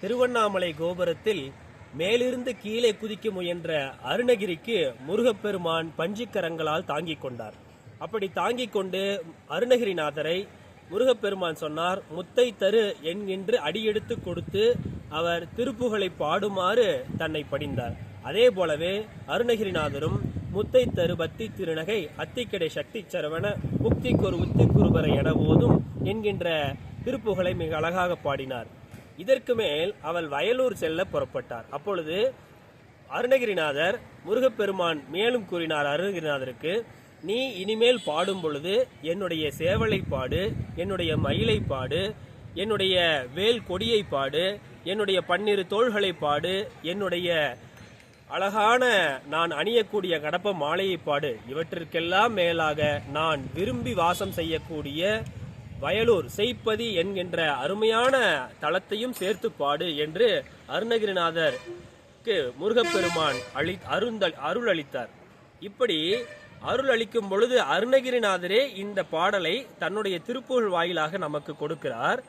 திருவண்ணாமலை கோபுரத்தில் மேலிருந்து கீழே குதிக்க முயன்ற அருணகிரிக்கு முருகப்பெருமான் பஞ்சிக்கரங்களால் தாங்கிக் கொண்டார். அப்படி தாங்கிக் கொண்டு அருணகிரிநாதரை முருகப்பெருமான் சொன்னார் முத்தை தரு என்கின்று அடியெடுத்து கொடுத்து அவர் திருப்புகளை பாடுமாறு தன்னை படிந்தார். அதே போலவே அருணகிரிநாதரும் முத்தை தரு பத்தி திருநகை அத்திக்கடை சக்தி சரவண முக்திக்கொரு உத்தி குருபர என போதும் என்கின்ற திருப்புகளை மிக அழகாக பாடினார். இதற்கு மேல் அவள் வயலூர் செல்ல புறப்பட்டார். அப்பொழுது அருணகிரிநாதர் முருகப்பெருமான் மேலும் கூறினார் அருணகிரிநாதருக்கு நீ இனிமேல் பாடும் பொழுது என்னுடைய சேவலை பாடு என்னுடைய மயிலை பாடு என்னுடைய வேல் கொடியை பாடு என்னுடைய பன்னிரு தோள்களை பாடு என்னுடைய அழகான நான் அணியக்கூடிய கடப்ப மாலையை பாடு. இவற்றிற்கெல்லாம் மேலாக நான் விரும்பி வாசம் செய்யக்கூடிய வயலூர் செய்ப்பதி என்கின்ற அருமையான தளத்தையும் சேர்த்து பாடு என்று அருணகிரிநாதருக்கு முருகப்பெருமான் அளி அருந்தல் அருள் அளித்தார் இப்படி அருள் அளிக்கும் பொழுது அருணகிரிநாதரே இந்த பாடலை தன்னுடைய திருப்புகழ் வாயிலாக நமக்கு கொடுக்கிறார்.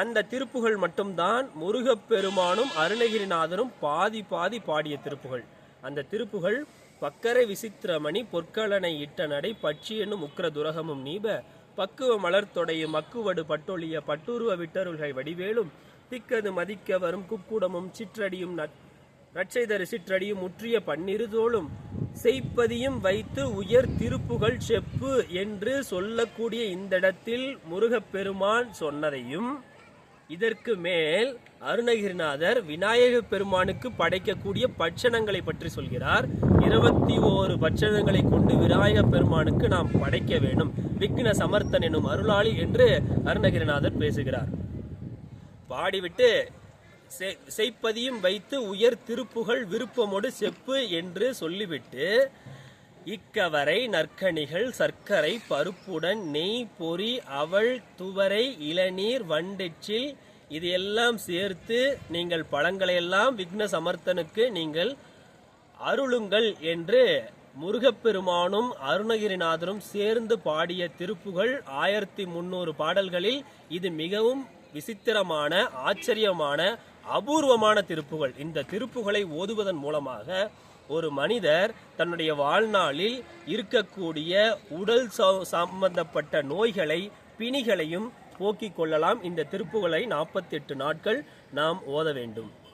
அந்த திருப்புகழ் மட்டும்தான் முருகப்பெருமானும் அருணகிரிநாதரும் பாதி பாதி பாடிய திருப்புகழ். அந்த திருப்புகழ் பக்கரை விசித்திரமணி பொற்களனை இட்ட நடை பட்சி என்னும் உக்கிர துரகமும் நீப பக்குவ மலர்த்தொடையும் மக்குவடு பட்டொழிய பட்டுருவ விட்டருள்கை வடிவேலும் திக்கது மதிக்க வரும் குக்குடமும் சிற்றடியும் நட்- ரட்சைதரு சிற்றடியும் முற்றிய பன்னிருதோளும் செய்ப்பதியும் வைத்து உயர் திருப்புகழ் செப்பு என்று சொல்லக்கூடிய இந்த இடத்தில் முருகப்பெருமான் சொன்னதையும் இதற்கு மேல் அருணகிரிநாதர் விநாயக பெருமானுக்கு படைக்கக்கூடிய பட்சணங்களை பற்றி சொல்கிறார். இருபத்தி ஓரு பட்சணங்களை கொண்டு விநாயக பெருமானுக்கு நாம் படைக்க வேண்டும். விக்ன சமர்த்தன் எனும் அருளாளி என்று அருணகிரிநாதர் பேசுகிறார். பாடிவிட்டு செய்ப்பதியும் வைத்து உயர் திருப்புகழ் விருப்பமோடு செப்பு என்று சொல்லிவிட்டு இக்கவரை நற்கனிகள் சர்க்கரை பருப்புடன் நெய் பொறி அவள் துவரை இளநீர் வண்டிச்சில் இது எல்லாம் சேர்த்து நீங்கள் பழங்களை எல்லாம் விக்ன சமர்த்தனுக்கு நீங்கள் அருளுங்கள் என்று முருகப்பெருமானும் அருணகிரிநாதரும் சேர்ந்து பாடிய திருப்புகள் ஆயிரத்தி முன்னூறு பாடல்களில் இது மிகவும் விசித்திரமான ஆச்சரியமான அபூர்வமான திருப்புகள். இந்த திருப்புகளை ஓதுவதன் மூலமாக ஒரு மனிதர் தன்னுடைய வாழ்நாளில் இருக்கக்கூடிய உடல் ச- சம்பந்தப்பட்ட நோய்களை பிணிகளையும் போக்கிக் கொள்ளலாம். இந்த திருப்புகளை நாற்பத்தெட்டு நாட்கள் நாம் ஓத வேண்டும்.